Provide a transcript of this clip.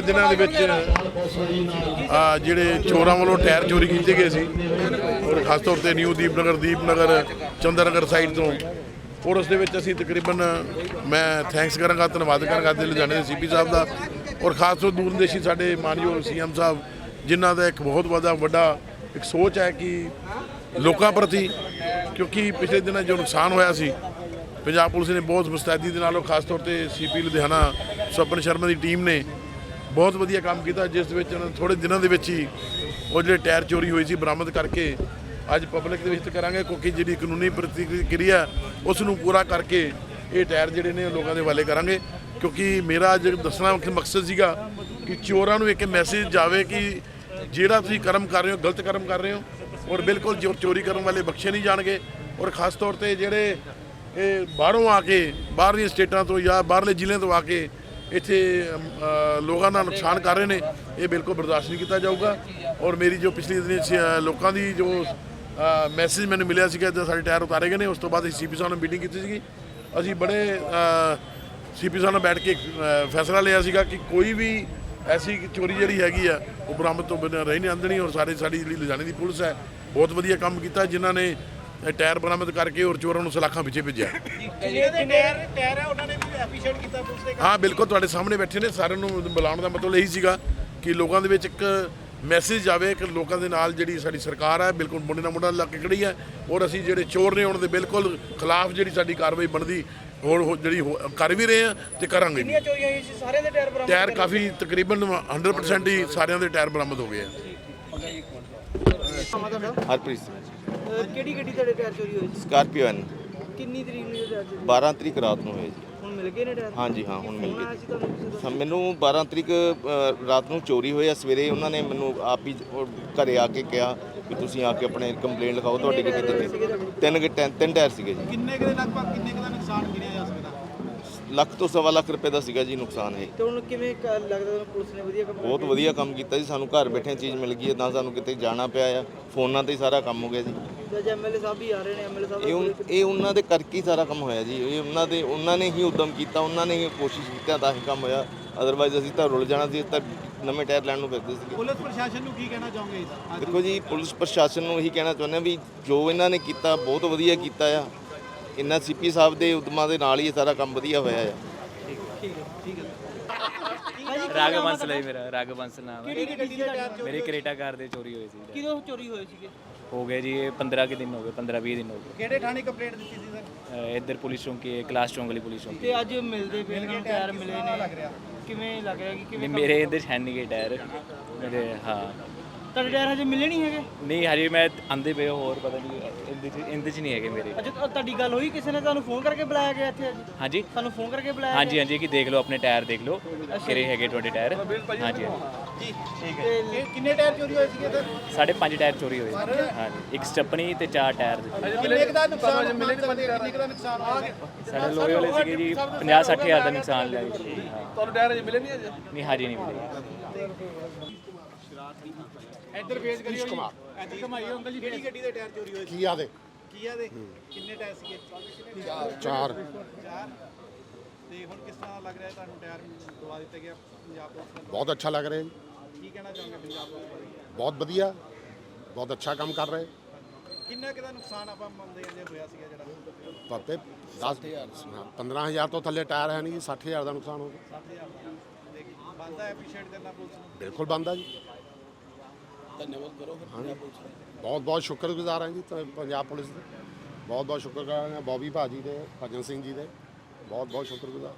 ਪਿਛਲੇ ਦਿਨਾਂ ਦੇ ਵਿੱਚ, ਆ ਜਿਹੜੇ ਚੋਰਾਂ ਵੱਲੋਂ ਟਾਇਰ ਚੋਰੀ ਕੀਤੇ ਗਏ ਸੀ, ਔਰ ਖਾਸ ਤੌਰ ਤੇ ਨਿਊ ਦੀਪਨਗਰ ਦੀਪਨਗਰ, ਚੰਦਰਨਗਰ ਸਾਈਡ ਤੋਂ, ਔਰ ਉਸ ਦੇ ਵਿੱਚ ਅਸੀਂ ਤਕਰੀਬਨ, ਮੈਂ ਥੈਂਕਸ ਕਰਾਂਗਾ, ਧੰਨਵਾਦ ਕਰਾਂਗਾ ਤੇ ਲੁਧਿਆਣੇ ਦੇ ਸੀਪੀ ਸਾਹਿਬ ਦਾ, ਔਰ ਖਾਸ ਤੌਰ ਦੂਰਦੇਸ਼ੀ ਸਾਡੇ ਮਾਨਯੋਗ ਸੀਐਮ ਸਾਹਿਬ, ਜਿਨ੍ਹਾਂ ਦਾ ਇੱਕ ਬਹੁਤ ਵੱਡਾ ਵੱਡਾ ਇੱਕ ਸੋਚ ਹੈ ਕਿ ਲੋਕਾਂ ਪ੍ਰਤੀ, ਕਿਉਂਕਿ ਪਿਛਲੇ ਦਿਨਾਂ ਜੋ ਨੁਕਸਾਨ ਹੋਇਆ ਸੀ, ਪੰਜਾਬ ਪੁਲਿਸ ਨੇ ਬਹੁਤ ਮੁਸਤੈਦੀ ਦੇ ਨਾਲ ਖਾਸ ਤੌਰ ਤੇ ਸੀਪੀ ਲੁਧਿਆਣਾ, ਸਵਪਨ ਸ਼ਰਮਾ ਦੀ ਟੀਮ ਨੇ ਬਹੁਤ ਵਧੀਆ ਕੰਮ ਕੀਤਾ, ਜਿਸ ਦੇ ਵਿੱਚ ਉਹਨਾਂ ਥੋੜੇ ਦਿਨਾਂ ਦੇ ਵਿੱਚ ਹੀ ਉਹ ਜਿਹੜੇ ਟਾਇਰ ਚੋਰੀ ਹੋਈ ਸੀ ਬਰਾਮਦ ਕਰਕੇ ਅੱਜ ਪਬਲਿਕ ਦੇ ਵਿੱਚ ਕਰਾਂਗੇ, ਕਿਉਂਕਿ ਜਿਹੜੀ ਕਾਨੂੰਨੀ ਪ੍ਰਤੀਕਿਰਿਆ ਉਸ ਨੂੰ ਪੂਰਾ ਕਰਕੇ ਇਹ ਟਾਇਰ ਜਿਹੜੇ ਨੇ ਉਹ ਲੋਕਾਂ ਦੇ ਹਵਾਲੇ ਕਰਾਂਗੇ। ਕਿਉਂਕਿ ਮੇਰਾ ਅੱਜ ਦੱਸਣਾ ਮਕਸਦ ਸੀਗਾ ਕਿ ਚੋਰਾਂ ਨੂੰ ਇੱਕ ਮੈਸੇਜ ਜਾਵੇ ਕਿ ਜਿਹੜਾ ਤੁਸੀਂ ਕਰਮ ਕਰ ਰਹੇ ਹੋ, ਗਲਤ ਕਰਮ ਕਰ ਰਹੇ ਹੋ, ਔਰ ਬਿਲਕੁਲ ਜੋ ਚੋਰੀ ਕਰਨ ਵਾਲੇ ਬਖਸ਼ੇ ਨਹੀਂ ਜਾਣਗੇ, ਔਰ ਖਾਸ ਤੌਰ ਤੇ ਜਿਹੜੇ ਇਹ ਬਾਹਰੋਂ ਆ ਕੇ, ਬਾਹਰਲੀਆਂ ਸਟੇਟਾਂ ਤੋਂ ਜਾਂ ਬਾਹਰਲੇ ਜ਼ਿਲ੍ਹਿਆਂ ਤੋਂ ਆ ਕੇ ਇੱਥੇ ਲੋਕਾਂ ਦਾ ਨੁਕਸਾਨ ਕਰ ਰਹੇ ਨੇ, ਇਹ ਬਿਲਕੁਲ ਬਰਦਾਸ਼ਤ ਨਹੀਂ ਕੀਤਾ ਜਾਊਗਾ। ਔਰ ਮੇਰੀ ਜੋ ਪਿਛਲੀ ਦਿਨੀ ਲੋਕਾਂ ਦੀ ਜੋ ਮੈਸੇਜ ਮੈਨੂੰ ਮਿਲਿਆ ਸੀਗਾ ਜਦੋਂ ਸਾਡੇ ਟਾਇਰ ਉਤਾਰੇ ਗਏ ਨੇ, ਉਸ ਤੋਂ ਬਾਅਦ ਅਸੀਂ ਸੀਪੀ ਸਾਹਿਬ ਨਾਲ ਮੀਟਿੰਗ ਕੀਤੀ ਸੀਗੀ। ਅਸੀਂ ਬੜੇ ਸੀਪੀ ਸਾਹਿਬ ਨਾਲ ਬੈਠ ਕੇ ਫੈਸਲਾ ਲਿਆ ਸੀਗਾ ਕਿ ਕੋਈ ਵੀ ਐਸੀ ਚੋਰੀ ਜਿਹੜੀ ਹੈਗੀ ਆ, ਉਹ ਬਰਾਮਦ ਤੋਂ ਬਿਨਾਂ ਰਹੀ ਨਹੀਂ ਆਂਦਣੀ, ਔਰ ਸਾਰੇ ਸਾਡੀ ਜਿਹੜੀ ਲੁਧਿਆਣੇ ਦੀ ਪੁਲਿਸ ਹੈ, ਬਹੁਤ ਵਧੀਆ ਕੰਮ ਕੀਤਾ, ਜਿਨ੍ਹਾਂ ਨੇ ਟਾਇਰ ਬਰਾਮਦ ਕਰਕੇ ਔਰ ਚੋਰਾਂ ਨੂੰ ਸਲਾਖਾਂ ਪਿੱਛੇ ਭੇਜਿਆ। ਜਿਹੜੇ ਟਾਇਰ ਟਾਇਰ ਹੈ ਉਹਨਾਂ ਨੇ ਐਪਰੀਸ਼ੀਏਟ ਕੀਤਾ ਹਾਂ ਬਿਲਕੁਲ ਤੁਹਾਡੇ ਸਾਹਮਣੇ ਬੈਠੇ ਨੇ ਸਾਰਿਆਂ ਨੂੰ ਬੁਲਾਉਣ ਦਾ ਮਤਲਬ ਇਹੀ ਸੀਗਾ ਕਿ ਲੋਕਾਂ ਦੇ ਵਿੱਚ ਇੱਕ ਮੈਸੇਜ ਜਾਵੇ ਕਿ ਲੋਕਾਂ ਦੇ ਨਾਲ ਜਿਹੜੀ ਸਾਡੀ ਸਰਕਾਰ ਹੈ ਬਿਲਕੁਲ ਮੁੰਡੇ ਨਾਲ ਮੁੰਡਾ ਲੱਗ ਕੇ ਖੜੀ ਹੈ ਔਰ ਅਸੀਂ ਜਿਹੜੇ ਚੋਰ ਨੇ ਉਹਨਾਂ ਦੇ ਬਿਲਕੁਲ ਖਿਲਾਫ ਜਿਹੜੀ ਸਾਡੀ ਕਾਰਵਾਈ ਬਣਦੀ ਹੋਰ ਹੋ- ਜਿਹੜੀ ਹੋ- ਕਰ ਵੀ ਰਹੇ ਆ ਤੇ ਕਰਾਂਗੇ ਵੀ। ਕਿੰਨੀਆਂ ਚੋਰੀਆਂ ਹੋਈਆਂ ਸੀ? ਸਾਰੇ ਦੇ ਟਾਇਰ ਬਰਾਮਦ ਟਾਇਰ ਕਾਫੀ ਤਕਰੀਬਨ 100% ਹੀ ਸਾਰਿਆਂ ਦੇ ਟਾਇਰ ਬਰਾਮਦ ਹੋ ਗਏ ਆ। ਹਰਪ੍ਰੀਤ ਸਿੰਘ। ਕਿਹੜੀ ਗੱਡੀ ਤੁਹਾਡੇ ਟਾਇਰ ਚੋਰੀ ਹੋਏ ਸੀ? ਸਕਾਰਪੀਓ ਕਿੰਨੀ ਤਰੀਕ ਨੂੰ ਚੋਰੀ 12 ਤਰੀਕ ਰਾਤ ਨੂੰ ਹੋਏ ਜੀ ਹੁਣ ਮਿਲ ਗਏ ਨੇ ਟਾਇਰ ਹਾਂਜੀ ਹਾਂ ਹੁਣ ਮਿਲ ਗਏ ਸੀ ਮੈਨੂੰ 12 ਤਰੀਕ ਅ, ਰਾਤ ਨੂੰ ਚੋਰੀ ਹੋਈ ਆ ਸਵੇਰੇ ਉਹਨਾਂ ਨੇ ਮੈਨੂੰ ਆਪ ਹੀ ਉਹ ਘਰੇ ਆ ਕੇ ਕਿਹਾ ਕਿ ਤੁਸੀਂ ਆ ਕੇ ਆਪਣੇ ਕੰਪਲੇਂਟ ਲਿਖਾਓ ਤੁਹਾਡੀ ਤੇ ਤਿੰਨ ਗ- ਤਿੰਨ ਟਾਇਰ ਸੀਗੇ ਜੀ। ਕਿੰਨੇ ਕੁ ਦੇ ਲਗਭਗ ਕਿੰਨੇ ਕੁ ਦਾ ਨੁਕਸਾਨ ਸਕਦਾ ਲੱਖ ਤੋਂ ਸਵਾ ਲੱਖ ਰੁਪਏ ਦਾ ਸੀਗਾ ਜੀ ਨੁਕਸਾਨ ਇਹ। ਤੇ ਹੁਣ ਕਿਵੇਂ ਕ- ਲੱਗਦਾ ਤੁਹਾਨੂੰ ਪੁਲਿਸ ਨੇ ਵਧੀਆ ਕੰਮ ਬਹੁਤ ਵਧੀਆ ਕੰਮ ਕੀਤਾ ਜੀ ਸਾਨੂੰ ਘਰ ਬੈਠੇ ਚੀਜ਼ ਮਿਲ ਗਈ ਹੈ ਨਾ ਸਾਨੂੰ ਕਿਤੇ ਜਾਣਾ ਪਿਆ ਆ ਫੋਨਾਂ ਤੇ ਹੀ ਸਾਰਾ ਕੰਮ ਹੋ ਗਿਆ ਜੀ। ਜਦ ਐਮਐਲਏ ਸਾਹਿਬ ਵੀ ਆ ਰਹੇ ਨੇ ਐਮਐਲਏ ਸਾਹਿਬ ਇਹ ਉਨ- ਇਹ ਉਹਨਾਂ ਦੇ ਕਰਕੇ ਹੀ ਸਾਰਾ ਕੰਮ ਹੋਇਆ ਜੀ। ਇਹ ਉਹਨਾਂ ਦੇ ਉਹਨਾਂ ਨੇ ਹੀ ਉਦਮ ਕੀਤਾ ਉਹਨਾਂ ਨੇ ਹੀ ਕੋਸ਼ਿਸ਼ ਕੀਤੀ ਤਾਂ ਹੀ ਕੰਮ ਹੋਇਆ। ਅਦਰਵਾਈਜ਼ ਅਸੀਂ ਤਾਂ ਰੁਲ ਜਾਣਾ ਸੀ ਤਾਂ ਨਵੇਂ ਟਾਇਰ ਲੈਣ ਨੂੰ ਫਿਰਦੇ ਸੀਗੇ। ਪੁਲਿਸ ਪ੍ਰਸ਼ਾਸਨ ਨੂੰ ਕੀ ਕਹਿਣਾ ਚਾਹੋਗੇ ਇਸ ਦੇਖੋ ਜੀ ਪੁਲਿਸ ਪ੍ਰਸ਼ਾਸਨ ਨੂੰ ਇਹੀ ਕਹਿਣਾ ਚਾਹੁੰਦੇ ਹਾਂ ਵੀ ਜੋ ਇਹਨਾਂ ਨੇ ਕੀਤਾ ਬਹੁਤ ਵਧੀਆ ਕੀਤਾ ਆ। ਇਹਨਾਂ ਸੀਪੀ ਸਾਹਿਬ ਦੇ ਉਦਮਾਂ ਦੇ ਨਾਲ ਹੀ ਇਹ ਸਾਰਾ ਕੰਮ ਵਧੀਆ ਹੋਇਆ ਆ। ਰਾਘਵ ਬੰਸਲ ਹੈ ਮੇਰਾ ਰਾਘਵ ਬੰਸਲ ਨਾਮ ਹੈ ਕਿਹੜੀ ਗੱਡੀ ਦੇ ਟਾਇਰ ਮੇਰੀ ਕਰੇਟਾ ਕਾਰ ਦੇ ਚੋਰੀ ਹੋਈ ਸੀ। ਕਿਦੋਂ ਚੋਰੀ ਹੋਏ ਸੀਗੇ? ਹੋ ਗਏ ਜੀ ਇਹ 15 ਕਿ ਦਿਨ ਹੋ ਗਏ 15 20 ਦਿਨ ਹੋ ਗਏ। ਕਿਹੜੇ ਥਾਣੇ ਕੰਪਲੇਂਟ ਦਿੱਤੀ ਸੀ ਸਰ? ਅਹ ਇੱਧਰ ਪੁਲਿਸ ਚੌਂਕੀ ਹੈ ਕਲਾਸ ਚੌਂਕ ਵਾਲੀ ਪੁਲਿਸ ਚੌਂਕੀ। ਤੇ ਅੱਜ ਮਿਲਦੇ ਪਏ ਨੇ ਟਾਇਰ ਮਿਲੇ ਨੇ। ਕਿਵੇਂ ਲੱਗ ਰਿਹਾ? ਕਿ ਨਹੀਂ ਕਿਵੇਂ ਮੇਰੇ ਇੱਧਰ ਹੈ ਨਹੀਂ ਗਏ ਟਾਇਰ। ਮੇਰੇ ਹਾਂ। ਤੁਹਾਡੇ ਟਾਇਰ ਹਜੇ ਮਿਲੇ ਨਹੀਂ ਹੈਗੇ? ਨਹੀਂ ਹਜੇ ਮੈਂ ਆਂਦੇ ਪਏ ਹੋਰ ਪਤਾ ਨਹੀਂ ਇਹਦੇ ਚ ਇਹਦੇ ਚ ਨਹੀਂ ਹੈਗੇ ਮੇਰੇ। ਅੱਛਾ ਤਾਂ ਤੁਹਾਡੀ ਗੱਲ ਹੋਈ ਕਿਸੇ ਨੇ ਤੁਹਾਨੂੰ ਫੋਨ ਕਰਕੇ ਬੁਲਾਇਆ ਗਿਆ ਇੱਥੇ ਅੱਜ? ਹਾਂਜੀ। ਤੁਹਾਨੂੰ ਫੋਨ ਕਰਕੇ ਬੁਲਾਇਆ ਹਾਂਜੀ ਹਾਂਜੀ ਕਿ ਦੇਖ ਲਓ ਆਪਣੇ ਟਾਇਰ ਦੇਖ ਲਓ ਕਿਹੜੇ ਹੈਗੇ ਤੁਹਾਡੇ ਟਾਇਰ। ਹਾਂਜੀ ਹਾਂਜੀ। ਜੀ ਠੀਕ ਹੈ। ਕਿੰਨੇ ਟਾਇਰ ਚੋਰੀ ਹੋਏ ਸੀਗੇ ਸਰ ਸਾਡੇ ਪੰਜ ਟਾਇਰ ਚੋਰੀ ਹੋਏ। ਹਾਂਜੀ ਇੱਕ ਸਟੱਪਣੀ ਤੇ ਚਾਰ ਟਾਇਰ ਦੇ। ਕਿੰਨੇ ਕੁ ਦਾ ਨੁਕਸਾਨ ਮਿਲੇ ਕਿੰਨੇ ਕੁ ਦਾ ਨੁਕਸਾਨ ਆ ਸਾਡੇ ਲੋਹੇ ਵਾਲੇ ਸੀਗੇ ਜੀ 50 60 ਹਜ਼ਾਰ ਦਾ ਨੁਕਸਾਨ ਲਿਆ ਜੀ ਤੁਹਾਨੂੰ ਟਾਇਰ ਹਜੇ ਮਿਲੇ ਨਹੀਂ ਅਜੇ? ਨਹੀਂ ਹਾਜੀ ਨਹੀਂ ਮਿਲੇ। ਇੱਧਰ ਫੇਸ ਕਰੀ ਕੁਮਾਰ। ਇੱਧਰ ਕਮਾਈ ਅੰਕਲ ਜੀ ਕਿਹੜੀ ਗੱਡੀ ਦੇ ਟਾਇਰ ਚੋਰੀ ਹੋਏ ਕੀਆ ਦੇ। ਕੀਆ ਦੇ? ਕਿੰਨੇ ਟਾਇਰ ਸੀਗੇ? ਚਾਰ। ਚਾਰ। ਤੇ ਹੁਣ ਕਿਸ ਤਰ੍ਹਾਂ ਲੱਗ ਰਿਹਾ ਤੁਹਾਨੂੰ ਟਾਇਰ? ਦਵਾ ਦਿੱਤੇ ਗਿਆ ਪੰਜਾਬ ਪੁਲਿਸ ਵੱਲੋਂ। ਬਹੁਤ ਅੱਛਾ ਲੱਗ ਰਿਹਾ ਜੀ। ਕੀ ਕਹਿਣਾ ਚਾਹੋਗੇ ਪੰਜਾਬ ਪੁਲਿਸ ਬਾਰੇ? ਬਹੁਤ ਵਧੀਆ। ਬਹੁਤ ਅੱਛਾ ਕੰਮ ਕਰ ਰਹੇ। ਕਿੰਨਾ ਕਿਦਾ ਨੁਕਸਾਨ ਆਪਾਂ ਮੰਨਦੇ ਹਾਂ ਜੇ ਹੋਇਆ ਸੀਗਾ ਜਿਹੜਾ? ਪਾਪੇ 10000 15000 ਤੋਂ ਥੱਲੇ ਟਾਇਰ ਹੈ ਨਹੀਂ 60000 ਦਾ ਨੁਕਸਾਨ ਹੋ ਗਿਆ। 60000 ਦਾ। ਤੇ ਬੰਦਾ ਐਪਰੀਸ਼ੀਏਟ ਕਰਨਾ ਪੁਲਿਸ ਨੂੰ? ਬਿਲਕੁਲ ਬੰਦਾ ਜੀ। ਧੰਨਵਾਦ ਕਰੋ ਬਹੁਤ ਬਹੁਤ ਸ਼ੁਕਰਗੁਜ਼ਾਰ ਹਾਂ ਜੀ ਤਾਂ ਪੰਜਾਬ ਪੁਲਿਸ ਦੇ। ਬਹੁਤ ਬਹੁਤ ਸ਼ੁਕਰਗੁਜ਼ਾਰ ਹਾਂ ਬੌਬੀ ਭਾਜੀ ਦੇ ਭਜਨ ਸਿੰਘ ਜੀ ਦੇ। ਬਹੁਤ ਬਹੁਤ ਸ਼ੁਕਰਗੁਜ਼ਾਰ